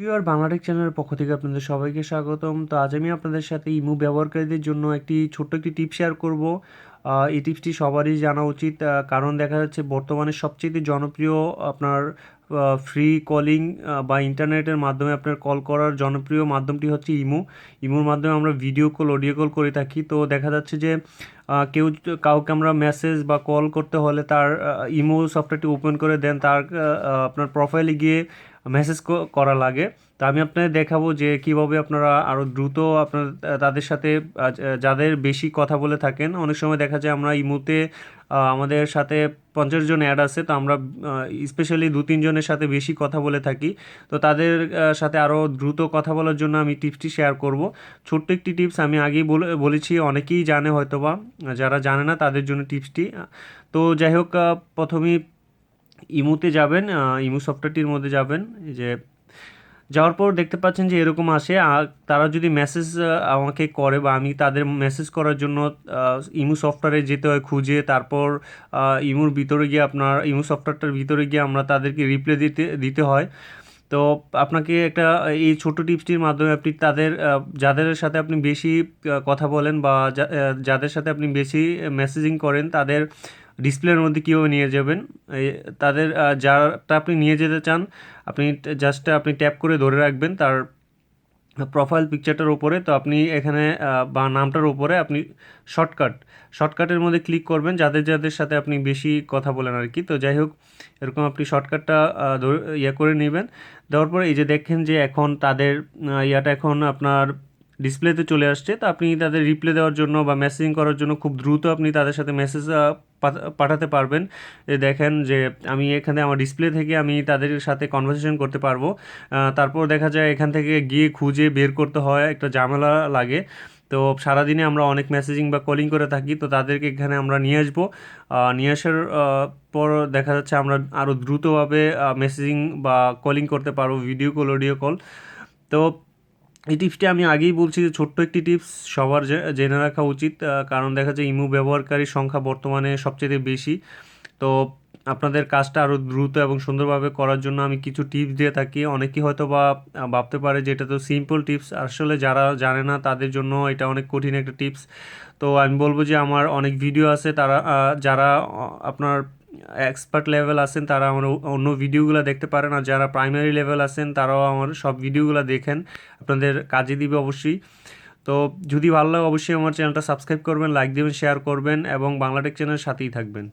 Viewer Bangla Tech চ্যানেলের পক্ষ থেকে আপনাদের সবাইকে স্বাগতম। তো আজ আমি আপনাদের সাথে ইমু ব্যবহারকারীদের জন্য একটি ছোট্ট একটি টিপ শেয়ার করব। এই টিপসটি সবারই জানা উচিত। কারণ দেখা যাচ্ছে বর্তমানে সবচেয়ে জনপ্রিয় আপনার ফ্রি কলিং বা ইন্টারনেটের মাধ্যমে আপনার কল করার জনপ্রিয় মাধ্যমটি হচ্ছে ইমো। ইমোর মাধ্যমে আমরা ভিডিও কল অডিও কল করে থাকি। তো দেখা যাচ্ছে যে কেউ কাউকে আমরা মেসেজ বা কল করতে হলে তার ইমো সফটওয়্যারটি ওপেন করে দেন, তার আপনার প্রোফাইলে গিয়ে মেসেজ করা লাগে। তো আমি আপনাদের দেখাবো যে কীভাবে আপনারা আরও দ্রুত আপনার, তাদের সাথে যাদের বেশি কথা বলে থাকেন, অনেক সময় দেখা যায় আমরা ইমোতে আমাদের সাথে পঞ্চাশ জন অ্যাড আছে, তো আমরা স্পেশালি দু তিনজনের সাথে বেশি কথা বলে থাকি। তো তাদের সাথে আরও দ্রুত কথা বলার জন্য আমি টিপসটি শেয়ার করব। ছোট্ট একটি টিপস আমি আগেই বলে, বলেছি, অনেকেই জানে হয়তোবা, যারা জানে না তাদের জন্য টিপসটি। তো যাই হোক প্রথমেই ইমুতে যাবেন ইমু সফটওয়্যারটির মধ্যে যাবেন যে যাওয়ার পর দেখতে পাচ্ছেন যে এরকম আসে। তারা যদি মেসেজ আমাকে করে বা আমি তাদের মেসেজ করার জন্য ইমু সফটওয়্যারে যেতে হয় খুঁজে, তারপর ইমুর ভিতরে গিয়ে আপনার, ইমু সফটওয়্যারটার ভিতরে গিয়ে আমরা তাদেরকে রিপ্লাই দিতে দিতে হয়। তো আপনাকে একটা, এই ছোট টিপসটির মাধ্যমে আপনি তাদের যাদের সাথে আপনি বেশি কথা বলেন বা যাদের সাথে আপনি বেশি মেসেজিং করেন, তাদের ডিসপ্লের মধ্যে কীভাবে নিয়ে যাবেন? তাদের যারটা আপনি নিয়ে যেতে চান, আপনি জাস্ট আপনি ট্যাপ করে ধরে রাখবেন তার প্রোফাইল পিকচারটার ওপরে তো আপনি এখানে বা নামটার ওপরে আপনি শর্টকাট শর্টকাটের মধ্যে ক্লিক করবেন যাদের যাদের সাথে আপনি বেশি কথা বলেন আর কি। তো যাই হোক, এরকম আপনি শর্টকাটটা ইয়ে করে নেবেন। দেওয়ার পরে এই যে দেখেন যে এখন তাদের ইয়াটা এখন আপনার ডিসপ্লেতে চলে আসছে। তো আপনি তাদের রিপ্লে দেওয়ার জন্য বা মেসেজিং করার জন্য খুব দ্রুত আপনি তাদের সাথে মেসেজ পাঠাতে পারবেন। দেখেন যে আমি এখানে আমার ডিসপ্লে থেকে আমি তাদের সাথে কনভারসেশন করতে পারব। তারপর দেখা যায় এখান থেকে গিয়ে খুঁজে বের করতে হয়, একটা ঝামেলা লাগে। তো সারাদিনে আমরা অনেক মেসেজিং বা কলিং করে থাকি, তো তাদেরকে এখানে আমরা নিয়ে আসব। নিয়ে আসার পর দেখা যাচ্ছে আমরা আরও দ্রুতভাবে মেসেজিং বা কলিং করতে পারব ভিডিও কল অডিও কল তো এই টিপসটি আমি আগেই বলছি যে ছোট্ট একটি টিপস সবার জেনে রাখা উচিত কারণ দেখা যায় ইমু ব্যবহারকারীর সংখ্যা বর্তমানে সবচেয়ে বেশি। তো আপনাদের কাজটা আরও দ্রুত এবং সুন্দরভাবে করার জন্য আমি কিছু টিপস দিয়ে থাকি। অনেকেই হয়তো বা ভাবতে পারে যে এটা তো সিম্পল টিপস আসলে যারা জানে না, তাদের জন্য এটা অনেক কঠিন একটা টিপস তো আমি বলব যে আমার অনেক ভিডিও আছে, তারা যারা আপনার এক্সপার্ট লেভেল আছেন, তারা আমার অন্য ভিডিওগুলো দেখতে পারেন। আর যারা প্রাইমারি লেভেল আছেন, তারাও আমার সব ভিডিওগুলো দেখেন। আপনাদের কাজে দিবে অবশ্যই। তো যদি ভালো লাগে, অবশ্যই আমার চ্যানেলটা সাবস্ক্রাইব করবেন লাইক দেবেন শেয়ার করবেন এবং বাংলাটেক চ্যানেলের সাথেই থাকবেন।